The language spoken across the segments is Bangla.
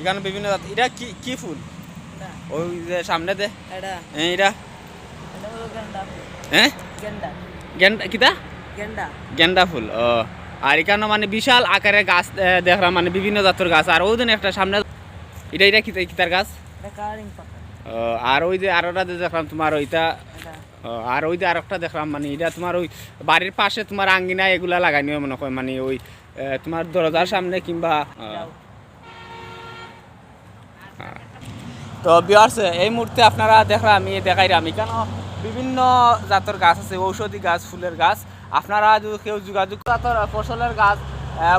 এখানে বিভিন্ন এটা কি কি ফুল? ওই যে সামনে দে। এটা। হ্যাঁ গেন্ডা কিতা? গেন্দা। গেন্দা ফুল ও। আর এখানে মানে বিশাল আকারের গাছ দেখলাম মানে বিভিন্ন জাতের গাছ। আর ওই দিন একটা সামনে এটা এটা কিতা কিতার গাছ? আর ওই যে আরোটা যে দেখলাম তোমার ওইটা আর ওই যে আরেকটা দেখলাম মানে এটা তোমার ওই বাড়ির পাশে তোমার আঙ্গিনা এগুলা লাগানিও মনে হয় মানে ওই তোমার দরজার সামনে কিংবা। তো বিয়ার্স এই মুহূর্তে আপনারা দেখলাম আমি দেখাইলাম। কেন বিভিন্ন জাতের গাছ আছে, ঔষধি গাছ, ফুলের গাছ। আপনারা যদি কেউ যোগাযোগ জাতের ফসলের গাছ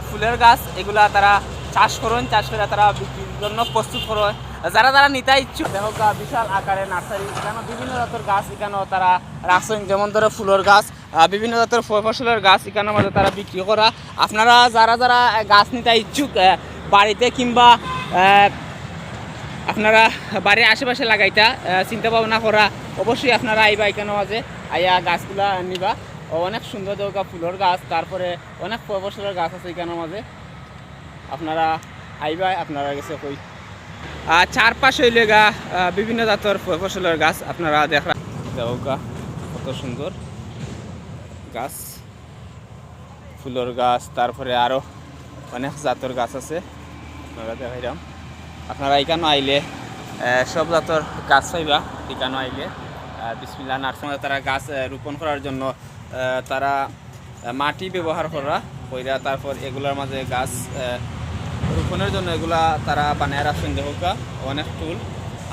ফুলের গাছ, এগুলা তারা চাষ করেন, চাষ করে তারা বিক্রির জন্য প্রস্তুত করে যারা যারা নিতে ইচ্ছুক, দেখো বিশাল আকারে নার্সারি এখানে বিভিন্ন জাতের গাছ, এখানেও তারা রাখছেন। যেমন ধরো ফুলের গাছ বিভিন্ন জাতের ফসলের গাছ এখানে মধ্যে তারা বিক্রি করা। আপনারা যারা যারা গাছ নিতে ইচ্ছুক বাড়িতে কিংবা আপনারা বাড়ির আশেপাশে লাগাইতা চিন্তা ভাবনা করা, অবশ্যই আপনারা আইবা এখানে মাঝে, আইয়া গাছগুলা নিবা। অনেক সুন্দর দরকার ফুলের গাছ, তারপরে অনেক ফসলের গাছ আছে এখানের মাঝে। আপনারা আইবা, আপনারা গেছে কই। আর চারপাশে হইলে গা বিভিন্ন জাতের ফসলের গাছ, আপনারা দেখা দেওয়া কত সুন্দর গাছ। ফুলের গাছ, তারপরে আরও অনেক জাতের গাছ আছে, আপনারা দেখাইলাম আপনারা এখানে আইলে সব জাতর গাছ পাইবা এখানে আইলে। বিসমিল্লা নার্সারি তারা গাছ রোপণ করার জন্য তারা মাটি ব্যবহার করা, কইরা তারপর এগুলার মাঝে গাছ রোপণের জন্য এগুলা তারা বানায় রাখছেন দেহকা, অনেক ফুল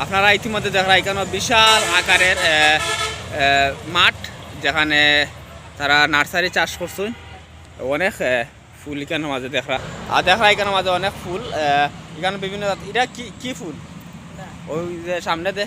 আপনারা ইতিমধ্যে দেখা এখানে বিশাল আকারের মাঠ, যেখানে তারা নার্সারি চাষ করছেন, অনেক ফুল এখানের মাঝে দেখা আর দেখা এখানে মাঝে অনেক ফুল এখানে বিভিন্ন এটা কি কি ফুল? ওই যে সামনে দে।